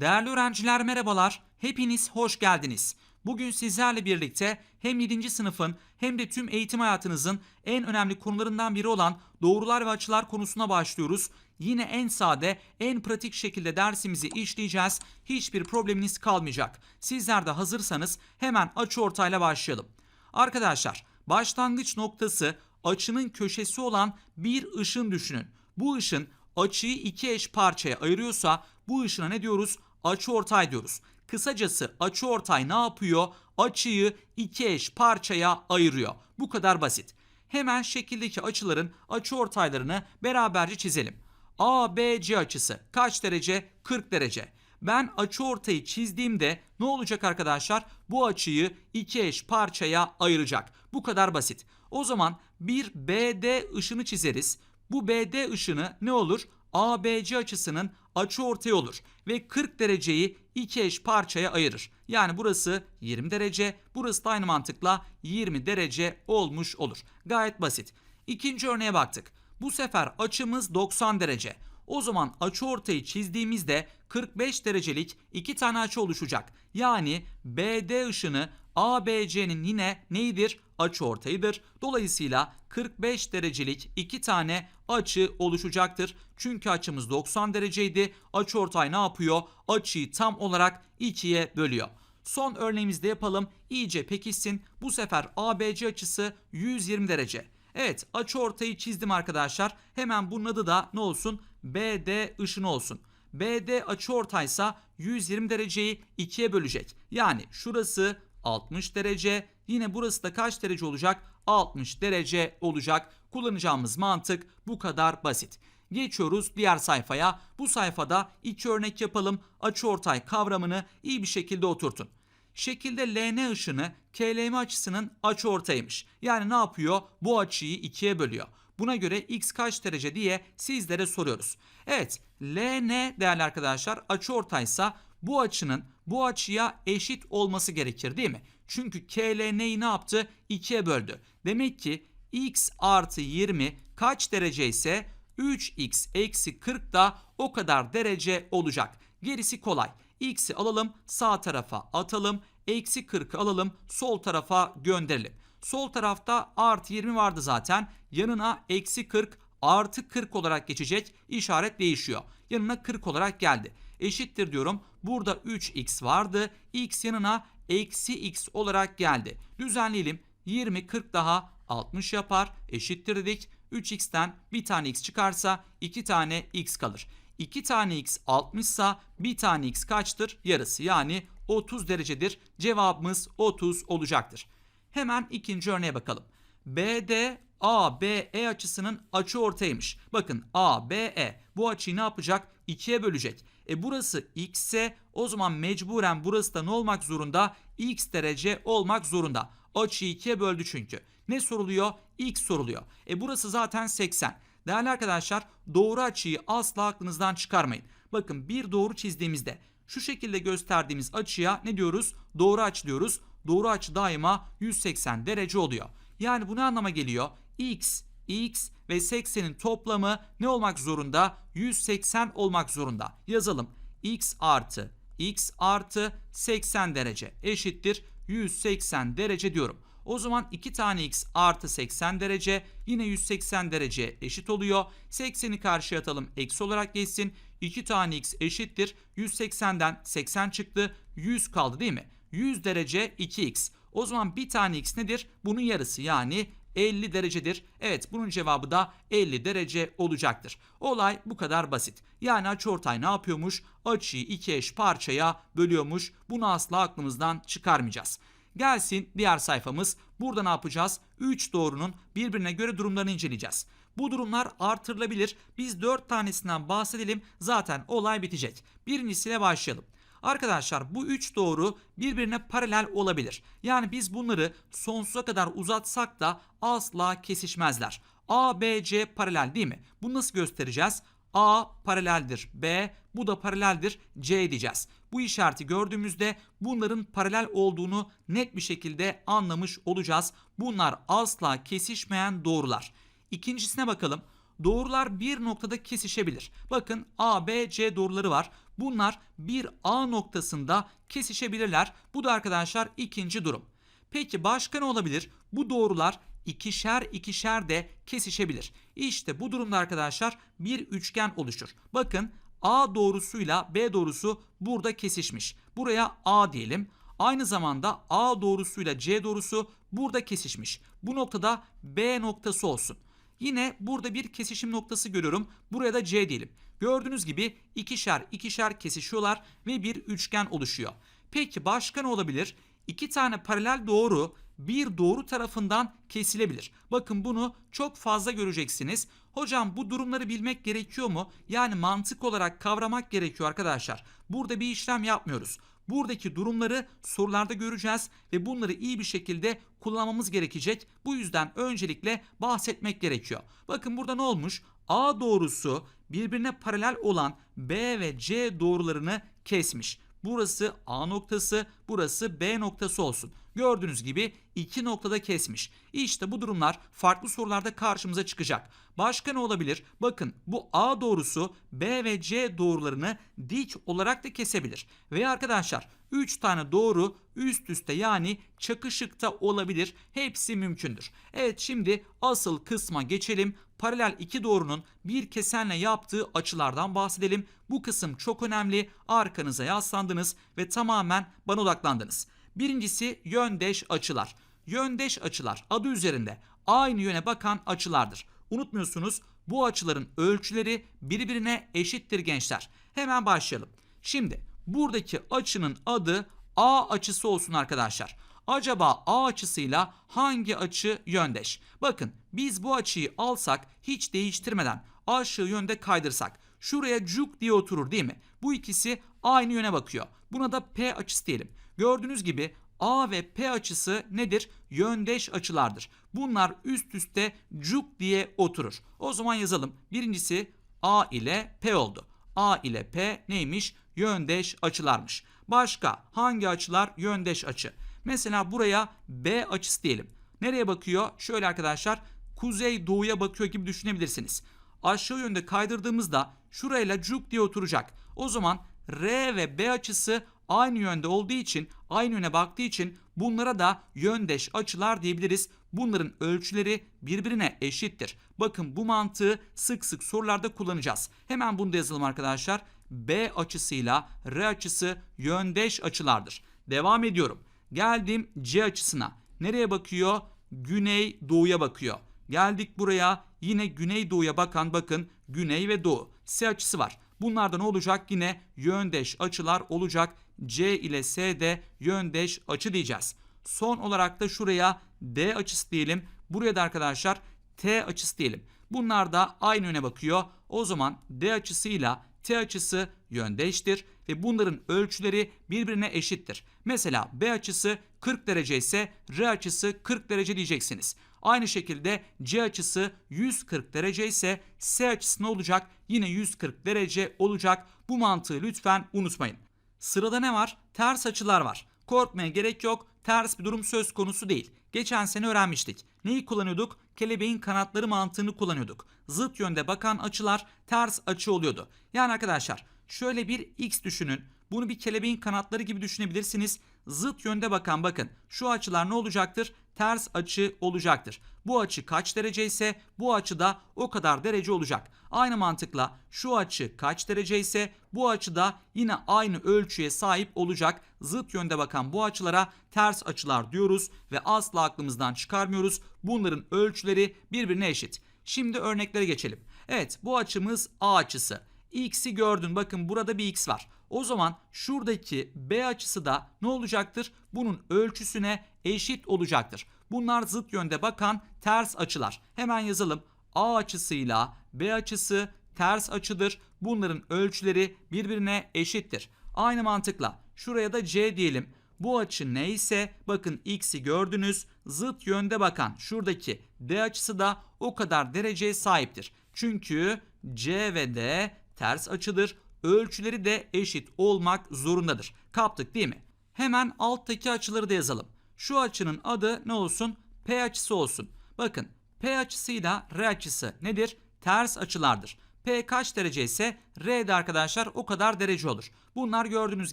Değerli öğrenciler merhabalar. Hepiniz hoş geldiniz. Bugün sizlerle birlikte hem 7. sınıfın hem de tüm eğitim hayatınızın en önemli konularından biri olan doğrular ve açılar konusuna başlıyoruz. Yine en sade, en pratik şekilde dersimizi işleyeceğiz. Hiçbir probleminiz kalmayacak. Sizler de hazırsanız hemen açı ortayla başlayalım. Arkadaşlar, başlangıç noktası açının köşesi olan bir ışın düşünün. Bu ışın açıyı iki eş parçaya ayırıyorsa bu ışına ne diyoruz? Açı ortay diyoruz. Kısacası açı ortay ne yapıyor? Açıyı iki eş parçaya ayırıyor. Bu kadar basit. Hemen şekildeki açıların açı ortaylarını beraberce çizelim. ABC açısı kaç derece? 40 derece. Ben açı ortayı çizdiğimde ne olacak arkadaşlar? Bu açıyı iki eş parçaya ayıracak. Bu kadar basit. O zaman bir BD ışını çizeriz. Bu BD ışını ne olur? ABC açısının açı ortayı olur ve 40 dereceyi iki eş parçaya ayırır. Yani burası 20 derece, burası da aynı mantıkla 20 derece olmuş olur. Gayet basit. İkinci örneğe baktık. Bu sefer açımız 90 derece. O zaman açı ortayı çizdiğimizde 45 derecelik iki tane açı oluşacak. Yani BD ışını ABC'nin yine neydir? Açı ortayıdır. Dolayısıyla 45 derecelik iki tane açı oluşacaktır. Çünkü açımız 90 dereceydi. Açı ortay ne yapıyor? Açıyı tam olarak ikiye bölüyor. Son örneğimizde yapalım. İyice pekişsin. Bu sefer ABC açısı 120 derece. Evet açı ortayı çizdim arkadaşlar. Hemen bunun adı da ne olsun? BD ışını olsun. BD açı ortaysa 120 dereceyi ikiye bölecek. Yani şurası 60 derece. Yine burası da kaç derece olacak? 60 derece olacak. Kullanacağımız mantık bu kadar basit. Geçiyoruz diğer sayfaya. Bu sayfada iki örnek yapalım. Açıortay kavramını iyi bir şekilde oturtun. Şekilde LN ışını KLM açısının açıortayıymış. Yani ne yapıyor? Bu açıyı ikiye bölüyor. Buna göre x kaç derece diye sizlere soruyoruz. Evet, LN değerli arkadaşlar açıortaysa bu açının bu açıya eşit olması gerekir değil mi? Çünkü KLN'yi ne yaptı? 2'ye böldü. Demek ki x artı 20 kaç derece ise 3x eksi 40 da o kadar derece olacak. Gerisi kolay. X'i alalım sağ tarafa atalım. Eksi 40'ı alalım sol tarafa gönderelim. Sol tarafta artı 20 vardı zaten. Yanına eksi 40 artı 40 olarak geçecek. İşaret değişiyor. Yanına 40 olarak geldi. Eşittir diyorum. Burada 3x vardı. X yanına eksi x olarak geldi. Düzenleyelim. 20 40 daha 60 yapar. Eşittir dedik. 3x'ten bir tane x çıkarsa 2 tane x kalır. 2 tane x 60 sa bir tane x kaçtır? Yarısı yani 30 derecedir. Cevabımız 30 olacaktır. Hemen ikinci örneğe bakalım. BD ABE açısının açı ortaymış. Bakın ABE bu açıyı ne yapacak? 2'ye bölecek. E burası x ise o zaman mecburen burası da ne olmak zorunda? x derece olmak zorunda. Açıyı 2'ye böldü çünkü. Ne soruluyor? X soruluyor. E burası zaten 80. Değerli arkadaşlar doğru açıyı asla aklınızdan çıkarmayın. Bakın bir doğru çizdiğimizde şu şekilde gösterdiğimiz açıya ne diyoruz? Doğru açı diyoruz. Doğru açı daima 180 derece oluyor. Yani bu ne anlama geliyor? X, X ve 80'in toplamı ne olmak zorunda? 180 olmak zorunda. Yazalım. X artı X artı 80 derece eşittir 180 derece diyorum. O zaman 2 tane x artı 80 derece yine 180 derece eşit oluyor. 80'i karşıya atalım eksi olarak geçsin. 2 tane x eşittir. 180'den 80 çıktı. 100 kaldı değil mi? 100 derece 2x. O zaman bir tane x nedir? Bunun yarısı yani 50 derecedir. Evet bunun cevabı da 50 derece olacaktır. Olay bu kadar basit. Yani açıortay ne yapıyormuş? Açıyı iki eş parçaya bölüyormuş. Bunu asla aklımızdan çıkarmayacağız. Gelsin diğer sayfamız. Burada ne yapacağız? 3 doğrunun birbirine göre durumlarını inceleyeceğiz. Bu durumlar artırılabilir. Biz 4 tanesinden bahsedelim. Zaten olay bitecek. Birincisiyle başlayalım. Arkadaşlar bu 3 doğru birbirine paralel olabilir. Yani biz bunları sonsuza kadar uzatsak da asla kesişmezler. A, B, C paralel değil mi? Bunu nasıl göstereceğiz? A paraleldir B, bu da paraleldir C diyeceğiz. Bu işareti gördüğümüzde bunların paralel olduğunu net bir şekilde anlamış olacağız. Bunlar asla kesişmeyen doğrular. İkincisine bakalım. Doğrular bir noktada kesişebilir. Bakın A, B, C doğruları var. Bunlar bir A noktasında kesişebilirler. Bu da arkadaşlar ikinci durum. Peki başka ne olabilir? Bu doğrular ikişer ikişer de kesişebilir. İşte bu durumda arkadaşlar bir üçgen oluşur. Bakın A doğrusuyla B doğrusu burada kesişmiş. Buraya A diyelim. Aynı zamanda A doğrusuyla C doğrusu burada kesişmiş. Bu noktada B noktası olsun. Yine burada bir kesişim noktası görüyorum. Buraya da C diyelim. Gördüğünüz gibi ikişer ikişer kesişiyorlar ve bir üçgen oluşuyor. Peki başka ne olabilir? İki tane paralel doğru bir doğru tarafından kesilebilir. Bakın bunu çok fazla göreceksiniz. Hocam bu durumları bilmek gerekiyor mu? Yani mantık olarak kavramak gerekiyor arkadaşlar. Burada bir işlem yapmıyoruz. Buradaki durumları sorularda göreceğiz ve bunları iyi bir şekilde kullanmamız gerekecek. Bu yüzden öncelikle bahsetmek gerekiyor. Bakın burada ne olmuş? A doğrusu birbirine paralel olan B ve C doğrularını kesmiş. Burası A noktası, burası B noktası olsun. Gördüğünüz gibi iki noktada kesmiş. İşte bu durumlar farklı sorularda karşımıza çıkacak. Başka ne olabilir? Bakın bu A doğrusu B ve C doğrularını dik olarak da kesebilir. Ve arkadaşlar 3 tane doğru üst üste yani çakışıkta olabilir. Hepsi mümkündür. Evet şimdi asıl kısma geçelim. Paralel iki doğrunun bir kesenle yaptığı açılardan bahsedelim. Bu kısım çok önemli. Arkanıza yaslandınız ve tamamen bana odaklandınız. Birincisi yöndeş açılar. Yöndeş açılar adı üzerinde aynı yöne bakan açılardır. Unutmuyorsunuz bu açıların ölçüleri birbirine eşittir gençler. Hemen başlayalım. Şimdi buradaki açının adı A açısı olsun arkadaşlar. Acaba A açısıyla hangi açı yöndeş? Bakın biz bu açıyı alsak hiç değiştirmeden aşağı yönde kaydırsak şuraya cuk diye oturur değil mi? Bu ikisi aynı yöne bakıyor. Buna da P açısı diyelim. Gördüğünüz gibi A ve P açısı nedir? Yöndeş açılardır. Bunlar üst üste cuk diye oturur. O zaman yazalım. Birincisi A ile P oldu. A ile P neymiş? Yöndeş açılarmış. Başka hangi açılar yöndeş açı? Mesela buraya B açısı diyelim. Nereye bakıyor? Şöyle arkadaşlar kuzey doğuya bakıyor gibi düşünebilirsiniz. Aşağı yönde kaydırdığımızda şurayla cuk diye oturacak. O zaman R ve B açısı aynı yönde olduğu için, aynı yöne baktığı için bunlara da yöndeş açılar diyebiliriz. Bunların ölçüleri birbirine eşittir. Bakın bu mantığı sık sık sorularda kullanacağız. Hemen bunu da yazalım arkadaşlar. B açısıyla R açısı yöndeş açılardır. Devam ediyorum. Geldim C açısına. Nereye bakıyor? Güney doğuya bakıyor. Geldik buraya yine güney doğuya bakan bakın güney ve doğu. S açısı var. Bunlarda ne olacak? Yine yöndeş açılar olacak. C ile S de yöndeş açı diyeceğiz. Son olarak da şuraya D açısı diyelim. Buraya da arkadaşlar T açısı diyelim. Bunlar da aynı yöne bakıyor. O zaman D açısıyla T açısı yöndeştir ve bunların ölçüleri birbirine eşittir. Mesela B açısı 40 derece ise R açısı 40 derece diyeceksiniz. Aynı şekilde C açısı 140 derece ise S açısı ne olacak? Yine 140 derece olacak. Bu mantığı lütfen unutmayın. Sırada ne var? Ters açılar var. Korkmaya gerek yok. Ters bir durum söz konusu değil. Geçen sene öğrenmiştik. Neyi kullanıyorduk? Kelebeğin kanatları mantığını kullanıyorduk. Zıt yönde bakan açılar ters açı oluyordu. Yani arkadaşlar şöyle bir x düşünün. Bunu bir kelebeğin kanatları gibi düşünebilirsiniz. Zıt yönde bakan bakın. Şu açılar ne olacaktır? Ters açı olacaktır. Bu açı kaç derece ise bu açı da o kadar derece olacak. Aynı mantıkla şu açı kaç derece ise bu açı da yine aynı ölçüye sahip olacak. Zıt yönde bakan bu açılara ters açılar diyoruz ve asla aklımızdan çıkarmıyoruz. Bunların ölçüleri birbirine eşit. Şimdi örneklere geçelim. Evet bu açımız A açısı. X'i gördün bakın burada bir X var. O zaman şuradaki B açısı da ne olacaktır? Bunun ölçüsüne eşit olacaktır. Bunlar zıt yönde bakan ters açılar. Hemen yazalım. A açısıyla B açısı ters açıdır. Bunların ölçüleri birbirine eşittir. Aynı mantıkla şuraya da C diyelim. Bu açı neyse bakın x'i gördünüz zıt yönde bakan şuradaki D açısı da o kadar dereceye sahiptir. Çünkü C ve D ters açıdır. Ölçüleri de eşit olmak zorundadır. Kaptık değil mi? Hemen alttaki açıları da yazalım. Şu açının adı ne olsun? P açısı olsun. Bakın P açısıyla R açısı nedir? Ters açılardır. P kaç derece ise R de arkadaşlar o kadar derece olur. Bunlar gördüğünüz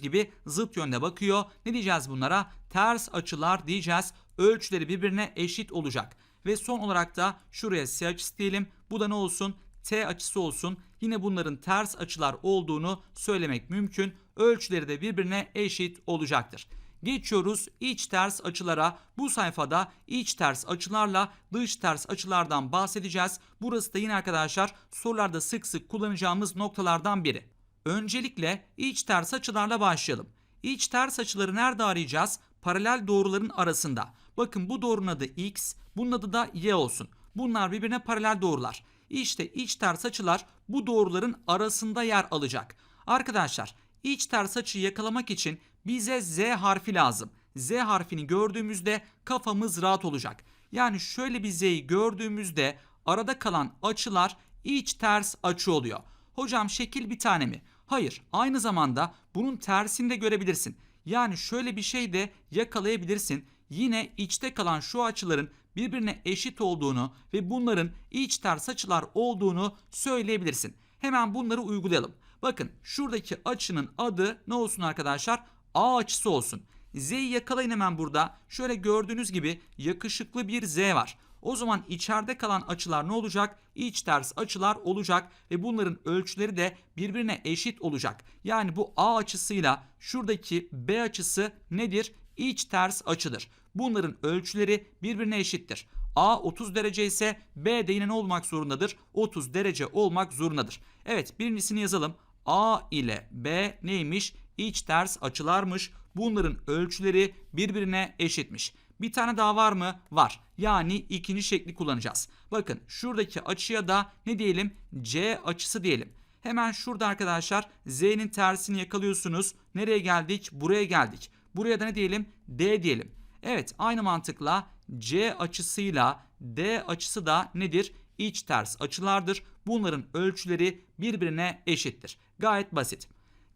gibi zıt yönde bakıyor. Ne diyeceğiz bunlara? Ters açılar diyeceğiz. Ölçüleri birbirine eşit olacak. Ve son olarak da şuraya S açısı diyelim. Bu da ne olsun? T açısı olsun. Yine bunların ters açılar olduğunu söylemek mümkün. Ölçüleri de birbirine eşit olacaktır. Geçiyoruz iç ters açılara. Bu sayfada iç ters açılarla dış ters açılardan bahsedeceğiz. Burası da yine arkadaşlar sorularda sık sık kullanacağımız noktalardan biri. Öncelikle iç ters açılarla başlayalım. İç ters açıları nerede arayacağız? Paralel doğruların arasında. Bakın bu doğrunun adı x, bunun adı da y olsun. Bunlar birbirine paralel doğrular. İşte iç ters açılar bu doğruların arasında yer alacak. Arkadaşlar iç ters açıyı yakalamak için bize z harfi lazım. Z harfini gördüğümüzde kafamız rahat olacak. Yani şöyle bir z'yi gördüğümüzde arada kalan açılar iç ters açı oluyor. Hocam şekil bir tane mi? Hayır. Aynı zamanda bunun tersini de görebilirsin. Yani şöyle bir şey de yakalayabilirsin. Yine içte kalan şu açıların birbirine eşit olduğunu ve bunların iç ters açılar olduğunu söyleyebilirsin. Hemen bunları uygulayalım. Bakın şuradaki açının adı ne olsun arkadaşlar? A açısı olsun. Z'yi yakalayın hemen burada. Şöyle gördüğünüz gibi yakışıklı bir Z var. O zaman içeride kalan açılar ne olacak? İç ters açılar olacak ve bunların ölçüleri de birbirine eşit olacak. Yani bu A açısıyla şuradaki B açısı nedir? İç ters açıdır. Bunların ölçüleri birbirine eşittir. A 30 derece ise B de yine ne olmak zorundadır? 30 derece olmak zorundadır. Evet birincisini yazalım. A ile B neymiş? İç ters açılarmış. Bunların ölçüleri birbirine eşitmiş. Bir tane daha var mı? Var. Yani ikinci şekli kullanacağız. Bakın şuradaki açıya da ne diyelim? C açısı diyelim. Hemen şurada arkadaşlar Z'nin tersini yakalıyorsunuz. Nereye geldik? Buraya geldik. Buraya da ne diyelim? D diyelim. Evet aynı mantıkla C açısıyla D açısı da nedir? İç ters açılardır. Bunların ölçüleri birbirine eşittir. Gayet basit.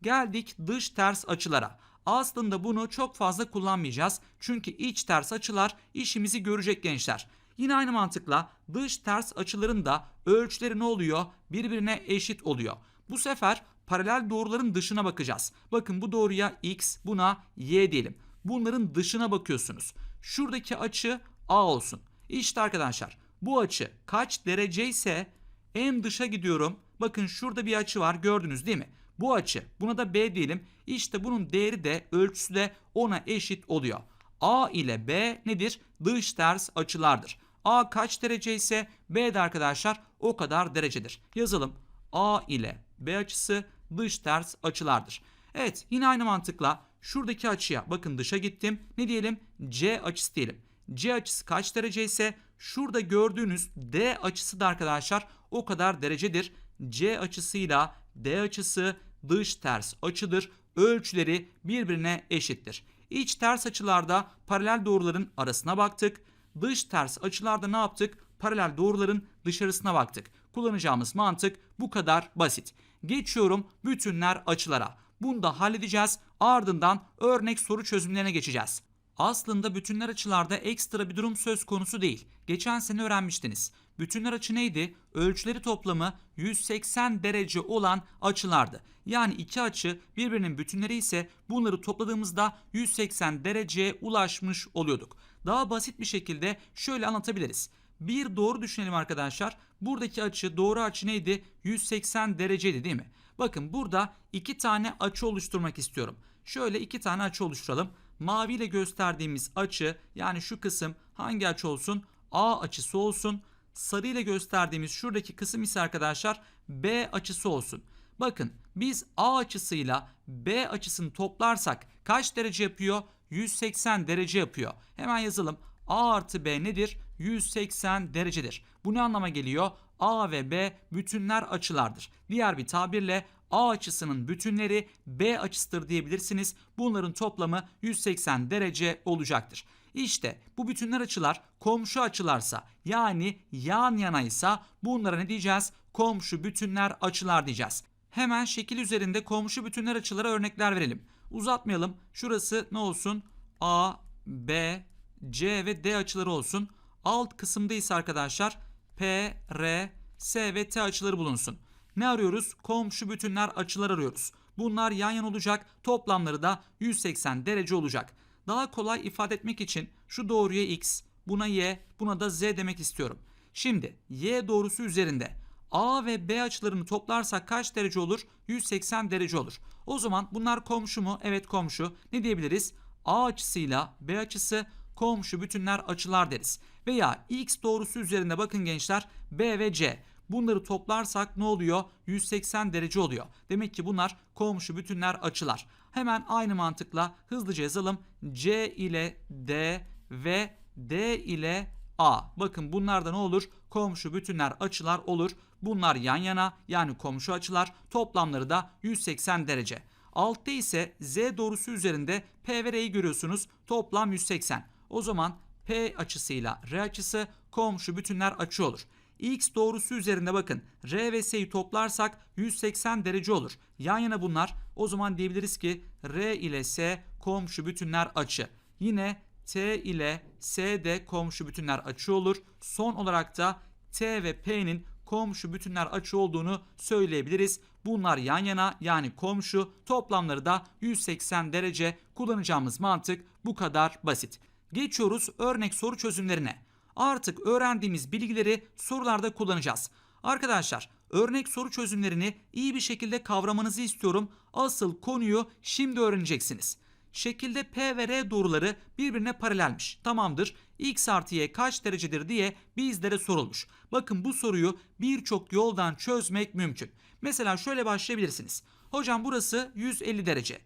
Geldik dış ters açılara. Aslında bunu çok fazla kullanmayacağız. Çünkü iç ters açılar işimizi görecek gençler. Yine aynı mantıkla dış ters açıların da ölçüleri ne oluyor? Birbirine eşit oluyor. Bu sefer paralel doğruların dışına bakacağız. Bakın bu doğruya x, buna y diyelim. Bunların dışına bakıyorsunuz. Şuradaki açı a olsun. İşte arkadaşlar bu açı kaç derece ise en dışa gidiyorum. Bakın şurada bir açı var gördünüz değil mi? Bu açı buna da b diyelim. İşte bunun değeri de ölçüsü de ona eşit oluyor. A ile B nedir? Dış ters açılardır. A kaç derece ise B de arkadaşlar o kadar derecedir. Yazalım. A ile B açısı dış ters açılardır. Evet yine aynı mantıkla şuradaki açıya bakın dışa gittim. Ne diyelim? C açısı diyelim. C açısı kaç derece ise şurada gördüğünüz D açısı da arkadaşlar o kadar derecedir. C açısıyla D açısı dış ters açıdır. Ölçüleri birbirine eşittir. İç ters açılarda paralel doğruların arasına baktık. Dış ters açılarda ne yaptık? Paralel doğruların dışarısına baktık. Kullanacağımız mantık bu kadar basit. Geçiyorum bütünler açılara. Bunu da halledeceğiz. Ardından örnek soru çözümlerine geçeceğiz. Aslında bütünler açılarda ekstra bir durum söz konusu değil. Geçen sene öğrenmiştiniz. Bütünler açı neydi? Ölçüleri toplamı 180 derece olan açılardı. Yani iki açı birbirinin bütünleri ise bunları topladığımızda 180 dereceye ulaşmış oluyorduk. Daha basit bir şekilde şöyle anlatabiliriz. Bir doğru düşünelim arkadaşlar. Buradaki açı doğru açı neydi? 180 dereceydi değil mi? Bakın burada iki tane açı oluşturmak istiyorum. Şöyle iki tane açı oluşturalım. Mavi ile gösterdiğimiz açı yani şu kısım hangi açı olsun? A açısı olsun. Sarı ile gösterdiğimiz şuradaki kısım ise arkadaşlar B açısı olsun. Bakın biz A açısıyla B açısını toplarsak kaç derece yapıyor? 180 derece yapıyor. Hemen yazalım. A artı B nedir? 180 derecedir. Bu ne anlama geliyor? A ve B bütünler açılardır. Diğer bir tabirle A açısının bütünleri B açısıdır diyebilirsiniz. Bunların toplamı 180 derece olacaktır. İşte bu bütünler açılar komşu açılarsa yani yan yanaysa bunlara ne diyeceğiz? Komşu bütünler açılar diyeceğiz. Hemen şekil üzerinde komşu bütünler açılara örnekler verelim. Uzatmayalım. Şurası ne olsun? A, B, C ve D açıları olsun. Alt kısımda ise arkadaşlar P, R, S ve T açıları bulunsun. Ne arıyoruz? Komşu bütünler açılar arıyoruz. Bunlar yan yana olacak. Toplamları da 180 derece olacak. Daha kolay ifade etmek için şu doğruya x, buna y, buna da z demek istiyorum. Şimdi y doğrusu üzerinde A ve B açılarını toplarsak kaç derece olur? 180 derece olur. O zaman bunlar komşu mu? Evet komşu. Ne diyebiliriz? A açısıyla B açısı komşu bütünler açılar deriz. Veya x doğrusu üzerinde bakın gençler B ve C. Bunları toplarsak ne oluyor? 180 derece oluyor. Demek ki bunlar komşu bütünler açılar. Hemen aynı mantıkla hızlıca yazalım. C ile D ve D ile A. Bakın bunlar da ne olur? Komşu bütünler açılar olur. Bunlar yan yana yani komşu açılar. Toplamları da 180 derece. Altta ise Z doğrusu üzerinde P ve R'yi görüyorsunuz. Toplam 180. O zaman P açısıyla R açısı komşu bütünler açı olur. X doğrusu üzerinde bakın R ve S'yi toplarsak 180 derece olur. Yan yana bunlar. O zaman diyebiliriz ki R ile S komşu bütünler açı. Yine T ile S de komşu bütünler açı olur. Son olarak da T ve P'nin komşu bütünler açı olduğunu söyleyebiliriz. Bunlar yan yana yani komşu toplamları da 180 derece kullanacağımız mantık bu kadar basit. Geçiyoruz örnek soru çözümlerine. Artık öğrendiğimiz bilgileri sorularda kullanacağız. Arkadaşlar örnek soru çözümlerini iyi bir şekilde kavramanızı istiyorum. Asıl konuyu şimdi öğreneceksiniz. Şekilde P ve R doğruları birbirine paralelmiş. Tamamdır. X artı Y kaç derecedir diye bizlere sorulmuş. Bakın bu soruyu birçok yoldan çözmek mümkün. Mesela şöyle başlayabilirsiniz. Hocam burası 150 derece.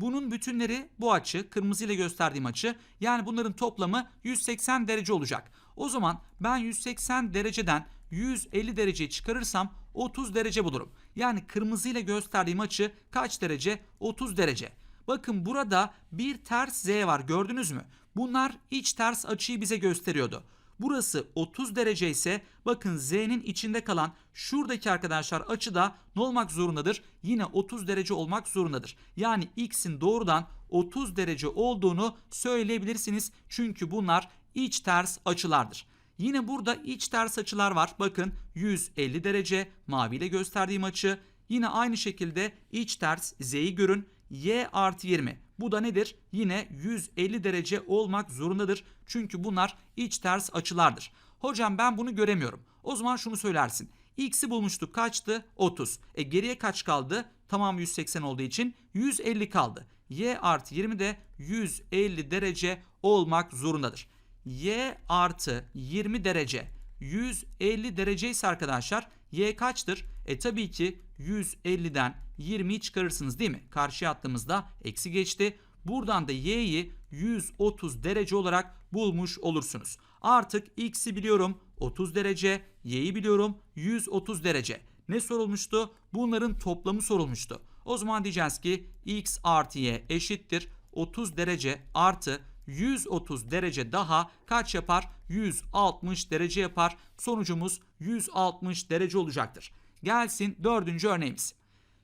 Bunun bütünleri bu açı, kırmızı ile gösterdiğim açı. Yani bunların toplamı 180 derece olacak. O zaman ben 180 dereceden 150 dereceyi çıkarırsam 30 derece bulurum. Yani kırmızı ile gösterdiğim açı kaç derece? 30 derece. Bakın burada bir ters z var gördünüz mü? Bunlar iç ters açıyı bize gösteriyordu. Burası 30 derece ise bakın z'nin içinde kalan şuradaki arkadaşlar açı da ne olmak zorundadır? Yine 30 derece olmak zorundadır. Yani x'in doğrudan 30 derece olduğunu söyleyebilirsiniz. Çünkü bunlar iç ters açılardır. Yine burada iç ters açılar var. Bakın 150 derece maviyle gösterdiğim açı. Yine aynı şekilde iç ters z'yi görün y artı 20. Bu da nedir? Yine 150 derece olmak zorundadır. Çünkü bunlar iç ters açılardır. Hocam ben bunu göremiyorum. O zaman şunu söylersin. X'i bulmuştuk kaçtı? 30. E geriye kaç kaldı? Tamam 180 olduğu için 150 kaldı. Y artı 20 de 150 derece olmak zorundadır. Y artı 20 derece 150 derece ise arkadaşlar Y kaçtır? E tabii ki 150'den 20'yi çıkarırsınız değil mi? Karşıya attığımızda eksi geçti. Buradan da y'yi 130 derece olarak bulmuş olursunuz. Artık x'i biliyorum 30 derece, y'yi biliyorum 130 derece. Ne sorulmuştu? Bunların toplamı sorulmuştu. O zaman diyeceğiz ki x artı y eşittir 30 derece artı 130 derece daha kaç yapar? 160 derece yapar. Sonucumuz 160 derece olacaktır. Gelsin dördüncü örneğimiz.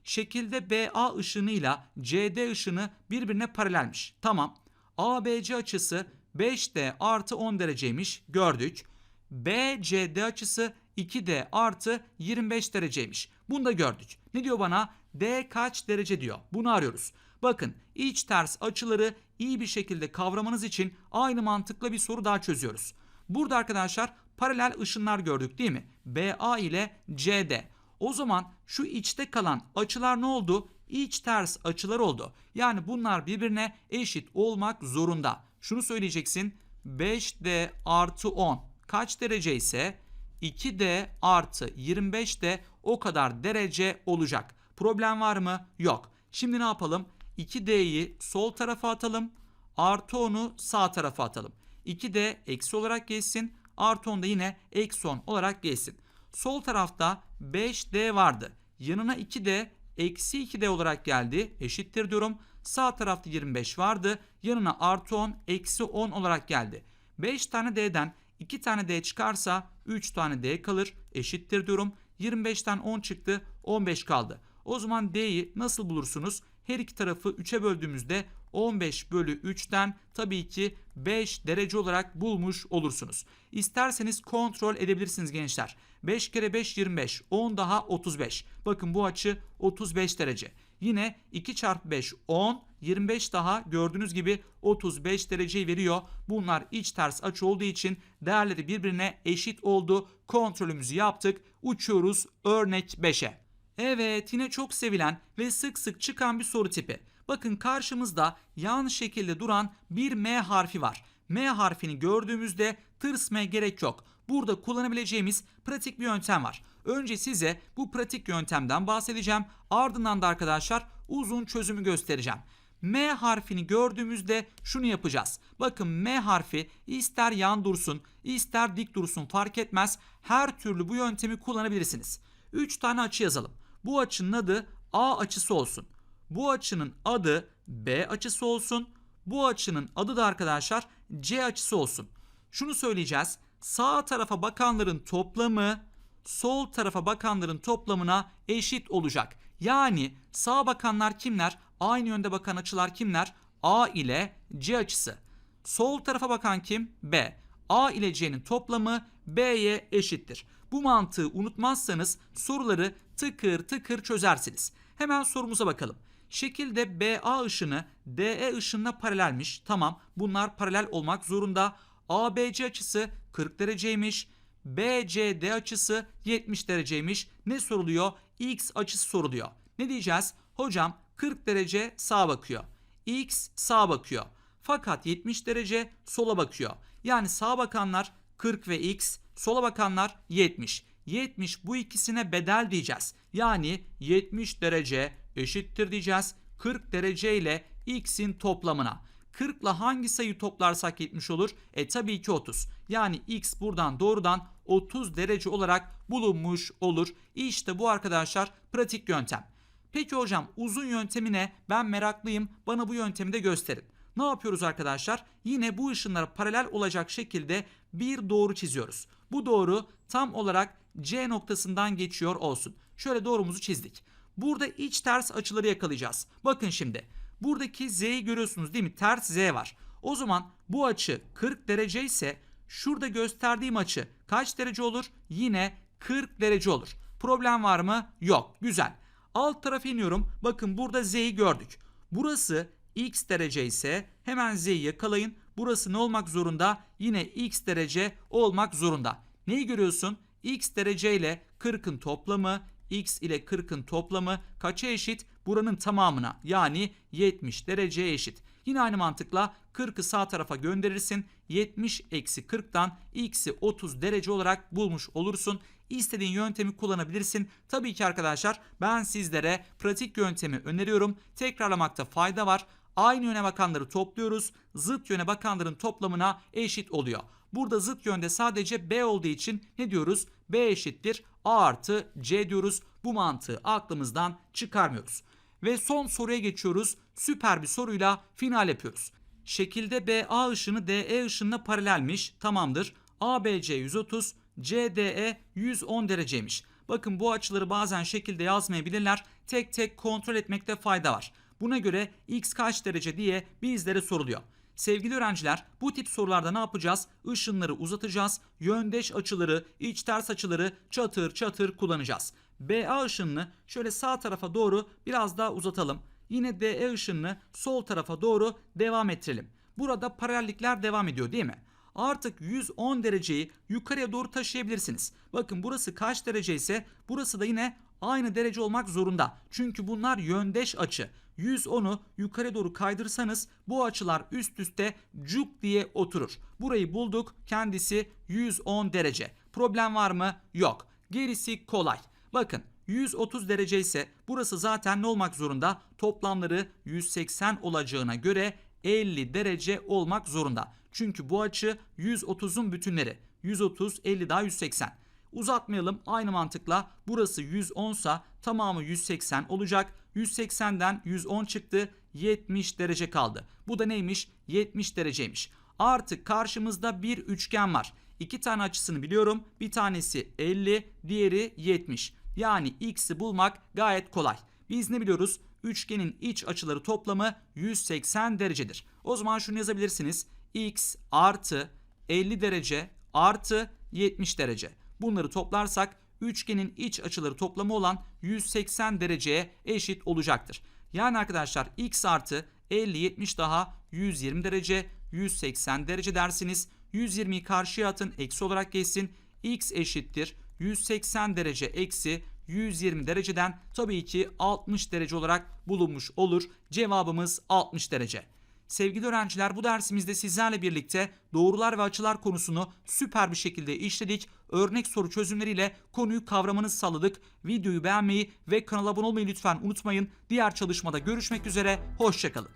Şekilde BA ışınıyla CD ışını birbirine paralelmiş. Tamam. ABC açısı 5D artı 10 dereceymiş gördük. BCD açısı 2D artı 25 dereceymiş. Bunu da gördük. Ne diyor bana? D kaç derece diyor. Bunu arıyoruz. Bakın iç ters açıları iyi bir şekilde kavramanız için aynı mantıkla bir soru daha çözüyoruz. Burada arkadaşlar paralel ışınlar gördük değil mi? BA ile CD. O zaman şu içte kalan açılar ne oldu? İç ters açılar oldu. Yani bunlar birbirine eşit olmak zorunda. Şunu söyleyeceksin. 5D artı 10 kaç derece ise 2D artı 25 de o kadar derece olacak. Problem var mı? Yok. Şimdi ne yapalım? 2D'yi sol tarafa atalım. Artı 10'u sağ tarafa atalım. 2D eksi olarak geçsin. Artı 10 da yine eksi 10 olarak geçsin. Sol tarafta 5D vardı. Yanına 2D eksi 2D olarak geldi. Eşittir diyorum. Sağ tarafta 25 vardı. Yanına artı 10 eksi 10 olarak geldi. 5 tane D'den 2 tane D çıkarsa 3 tane D kalır. Eşittir diyorum. 25'ten 10 çıktı. 15 kaldı. O zaman D'yi nasıl bulursunuz? Her iki tarafı 3'e böldüğümüzde 15 bölü 3'ten tabii ki 5 derece olarak bulmuş olursunuz. İsterseniz kontrol edebilirsiniz gençler. 5 kere 5 25. 10 daha 35. Bakın bu açı 35 derece. Yine 2 çarpı 5 10. 25 daha gördüğünüz gibi 35 dereceyi veriyor. Bunlar iç ters açı olduğu için değerleri birbirine eşit oldu. Kontrolümüzü yaptık. Uçuyoruz örnek 5'e. Evet yine çok sevilen ve sık sık çıkan bir soru tipi. Bakın karşımızda yan şekilde duran bir M harfi var. M harfini gördüğümüzde tırsmaya gerek yok. Burada kullanabileceğimiz pratik bir yöntem var. Önce size bu pratik yöntemden bahsedeceğim. Ardından da arkadaşlar uzun çözümü göstereceğim. M harfini gördüğümüzde şunu yapacağız. Bakın M harfi ister yan dursun, ister dik dursun fark etmez. Her türlü bu yöntemi kullanabilirsiniz. 3 tane açı yazalım. Bu açının adı A açısı olsun. Bu açının adı B açısı olsun. Bu açının adı da arkadaşlar C açısı olsun. Şunu söyleyeceğiz. Sağ tarafa bakanların toplamı sol tarafa bakanların toplamına eşit olacak. Yani sağa bakanlar kimler? Aynı yönde bakan açılar kimler? A ile C açısı. Sol tarafa bakan kim? B. A ile C'nin toplamı B'ye eşittir. Bu mantığı unutmazsanız soruları tıkır tıkır çözersiniz. Hemen sorumuza bakalım. Şekilde BA ışını DE ışınına paralelmiş. Tamam bunlar paralel olmak zorunda. ABC açısı 40 dereceymiş. BCD açısı 70 dereceymiş. Ne soruluyor? X açısı soruluyor. Ne diyeceğiz? Hocam 40 derece sağa bakıyor. X sağa bakıyor. Fakat 70 derece sola bakıyor. Yani sağa bakanlar 40 ve X, sola bakanlar 70. 70 bu ikisine bedel diyeceğiz. Yani 70 derece eşittir diyeceğiz. 40 derece ile X'in toplamına. 40 ile hangi sayı toplarsak 70 olur? E tabii ki 30. Yani X buradan doğrudan 30 derece olarak bulunmuş olur. İşte bu arkadaşlar pratik yöntem. Peki hocam uzun yöntemi ne? Ben meraklıyım. Bana bu yöntemi de gösterin. Ne yapıyoruz arkadaşlar? Yine bu ışınlara paralel olacak şekilde bir doğru çiziyoruz. Bu doğru tam olarak C noktasından geçiyor olsun. Şöyle doğrumuzu çizdik. Burada iç ters açıları yakalayacağız. Bakın şimdi. Buradaki Z'yi görüyorsunuz değil mi? Ters Z var. O zaman bu açı 40 derece ise şurada gösterdiğim açı kaç derece olur? Yine 40 derece olur. Problem var mı? Yok. Güzel. Alt tarafa iniyorum. Bakın burada Z'yi gördük. Burası x derece ise hemen z'yi yakalayın. Burası ne olmak zorunda? Yine x derece olmak zorunda. Neyi görüyorsun? x derece ile 40'ın toplamı, x ile 40'ın toplamı kaça eşit? Buranın tamamına yani 70 dereceye eşit. Yine aynı mantıkla 40'ı sağ tarafa gönderirsin. 70 eksi 40'tan x'i 30 derece olarak bulmuş olursun. İstediğin yöntemi kullanabilirsin. Tabii ki arkadaşlar ben sizlere pratik yöntemi öneriyorum. Tekrarlamakta fayda var. Aynı yöne bakanları topluyoruz. Zıt yöne bakanların toplamına eşit oluyor. Burada zıt yönde sadece B olduğu için ne diyoruz? B eşittir A artı C diyoruz. Bu mantığı aklımızdan çıkarmıyoruz. Ve son soruya geçiyoruz. Süper bir soruyla final yapıyoruz. Şekilde BA ışını DE ışınına paralelmiş. Tamamdır. ABC 130, CDE 110 dereceymiş. Bakın bu açıları bazen şekilde yazmayabilirler. Tek tek kontrol etmekte fayda var. Buna göre x kaç derece diye bizlere soruluyor. Sevgili öğrenciler bu tip sorularda ne yapacağız? Işınları uzatacağız. Yöndeş açıları, iç ters açıları çatır çatır kullanacağız. BA ışınını şöyle sağ tarafa doğru biraz daha uzatalım. Yine DE ışınını sol tarafa doğru devam ettirelim. Burada paralellikler devam ediyor değil mi? Artık 110 dereceyi yukarıya doğru taşıyabilirsiniz. Bakın burası kaç derece ise burası da yine aynı derece olmak zorunda. Çünkü bunlar yöndeş açı. 110'u yukarı doğru kaydırsanız bu açılar üst üste cuk diye oturur. Burayı bulduk. Kendisi 110 derece. Problem var mı? Yok. Gerisi kolay. Bakın 130 derece ise burası zaten ne olmak zorunda? Toplamları 180 olacağına göre 50 derece olmak zorunda. Çünkü bu açı 130'un bütünleri. 130, 50 daha 180. Uzatmayalım aynı mantıkla burası 110 sa tamamı 180 olacak. 180'den 110 çıktı 70 derece kaldı. Bu da neymiş? 70 dereceymiş. Artık karşımızda bir üçgen var. İki tane açısını biliyorum. Bir tanesi 50, diğeri 70. Yani x'i bulmak gayet kolay. Biz ne biliyoruz? üçgenin iç açıları toplamı 180 derecedir. O zaman şunu yazabilirsiniz. x artı 50 derece artı 70 derece. Bunları toplarsak üçgenin iç açıları toplamı olan 180 dereceye eşit olacaktır. Yani arkadaşlar x artı 50 70 daha 120 derece 180 derece dersiniz. 120'yi karşıya atın eksi olarak geçsin. x eşittir 180 derece eksi 120 dereceden tabii ki 60 derece olarak bulunmuş olur. Cevabımız 60 derece. Sevgili öğrenciler bu dersimizde sizlerle birlikte doğrular ve açılar konusunu süper bir şekilde işledik. Örnek soru çözümleriyle konuyu kavramanızı sağladık. Videoyu beğenmeyi ve kanala abone olmayı lütfen unutmayın. Diğer çalışmada görüşmek üzere. Hoşçakalın.